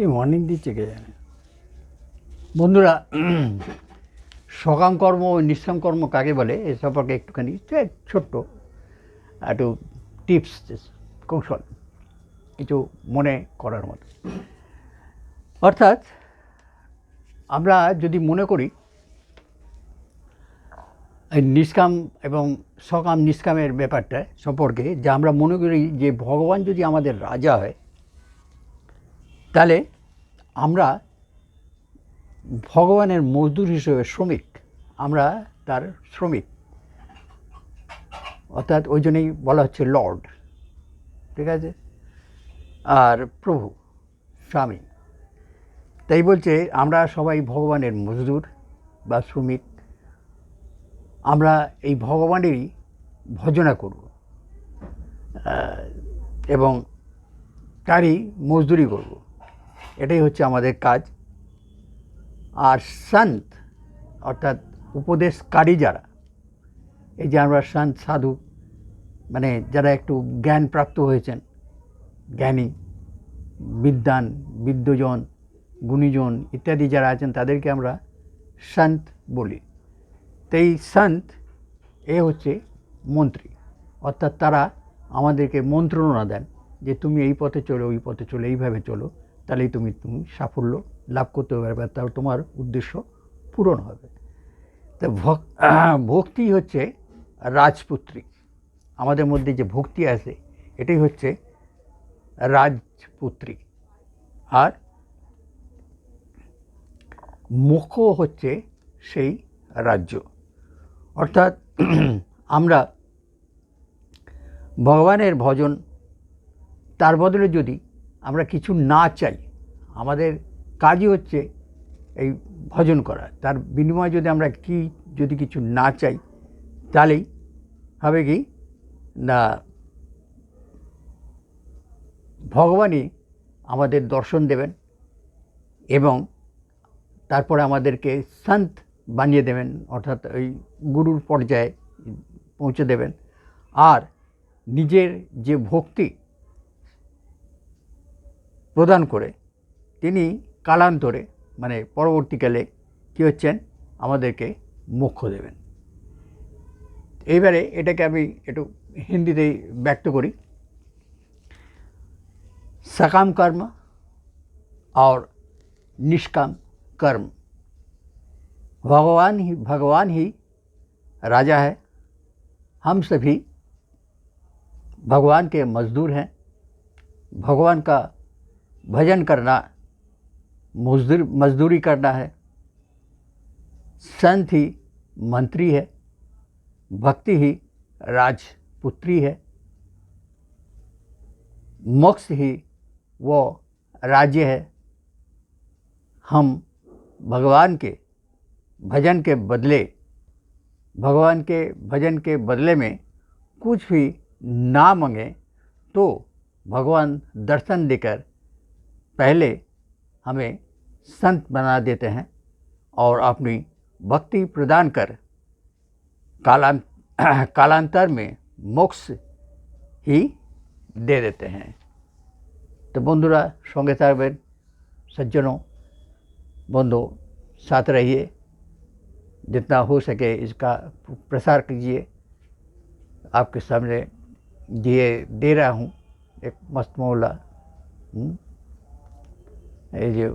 এই মর্নিং দিচ্ছে কে জানে? বন্ধুরা, সকাম কর্ম ও নিঃসম কর্ম কাকে বলে? এ সম্পর্কে একটুখানি ছোট্ট একটু টিপস কৌশল, কিছু মনে করার মতো। অর্থাৎ, আমরা যদি মনে করি, এই নিষ্কাম এবং সকাম নিষ্কামের ব্যাপারটা সম্পর্কে, যে আমরা মনে করি যে ভগবান যদি আমাদের রাজা হয় তাহলে আমরা ভগবানের মজদুর হিসেবে শ্রমিক, আমরা তার শ্রমিক। অর্থাৎ ওই জন্যই বলা হচ্ছে লর্ড। ঠিক আছে? আর প্রভু, স্বামী। তাই বলছে, আমরা সবাই ভগবানের মজদুর বা শ্রমিক। আমরা এই ভগবানেরই ভজনা করব। এবং তারই মজদুরি করব। এটাই হচ্ছে আমাদের কাজ। আর সন্ত, অর্থাৎ উপদেশকারী যারা, এই যে আমরা সন্ত সাধু মানে যারা একটু জ্ঞান প্রাপ্ত হয়েছেন, জ্ঞানী বিদ্যান বিদ্যজন গুণীজন ইত্যাদি যারা আছেন, তাদেরকে আমরা সন্ত বলি। তো এই সন্ত, এ হচ্ছে মন্ত্রী। অর্থাৎ তারা আমাদেরকে মন্ত্রণা দেন যে, তুমি এই পথে চলো, ওই পথে চলো, এইভাবে চলো। তাহলেই তুমি তুমি সাফল্য লাভ করতে পারবে তাও তোমার উদ্দেশ্য পূরণ হবে। তা ভক- ভক্তি হচ্ছে রাজপুত্রী আমাদের মধ্যে যে ভক্তি আছে, এটাই হচ্ছে রাজপুত্রী আর মুখ হচ্ছে সেই রাজ্য। অর্থাৎ আমরা ভগবানের ভজন, তার বদলে যদি আমরা কিছু না চাই। আমাদের কাজই হচ্ছে এই ভজন করা। তার বিনিময়ে যদি আমরা কি, যদি কিছু না চাই, তাহলেই হবে কি? না, ভগবানই আমাদের দর্শন দেবেন এবং তারপরে আমাদেরকে সন্ত বানিয়ে দেবেন, অর্থাৎ ওই গুরুর পর্যায়ে পৌঁছে দেবেন। আর নিজের যে ভক্তি প্রদান করে তিনি কালান্তরে মানে পরবর্তীকালে কী হচ্ছেন আমাদেরকে মোক্ষ দেবেন এইবারে এটাকে আমি একটু হিন্দিতেই ব্যক্ত করি सकाम कर्म और निष्काम कर्म भगवान ही भगवान ही राजा है हम सभी भगवान के मजदूर हैं भगवान का भजन करना, मजदूर, मजदूरी करना है। संत ही मंत्री है, भक्ति ही राजपुत्री है। मोक्ष ही वो राज्य है। हम भगवान के भजन के बदले, भगवान के भजन के बदले में कुछ भी ना मांगे तो भगवान दर्शन देकर पहले हमें संत बना देते हैं और अपनी भक्ति प्रदान कर कालांत कालांतर में मोक्ष ही दे देते हैं तो बंधुरा संगे থাকবেন सज्जनों बंधु साथ रहिए जितना हो सके इसका प्रसार कीजिए आपके सामने दिए दे रहा हूँ एक मस्त मोहल्ला हम्म, ये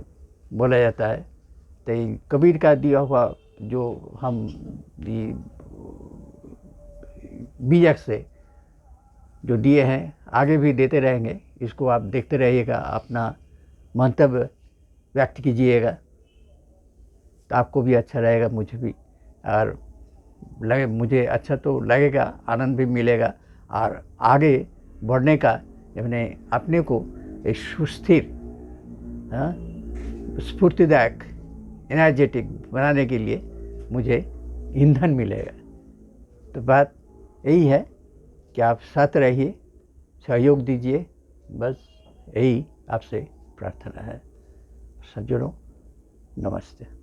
बोला जाता है तो कबीर का दिया हुआ जो हम बीजक से जो दिए हैं, आगे भी देते रहेंगे। इसको आप देखते रहिएगा, अपना मंतव्य व्यक्त कीजिएगा। तो आपको भी अच्छा रहेगा, मुझे भी। और लगे, मुझे अच्छा तो लगेगा, आनंद भी मिलेगा। और आगे बढ़ने का मैंने अपने को एक सुस्थिर स्फूर्तिदायक एनर्जेटिक बनाने के लिए मुझे ईंधन मिलेगा। तो बात यही है कि आप साथ रहिए, सहयोग दीजिए, बस यही आपसे प्रार्थना है। सज्जनों, नमस्ते।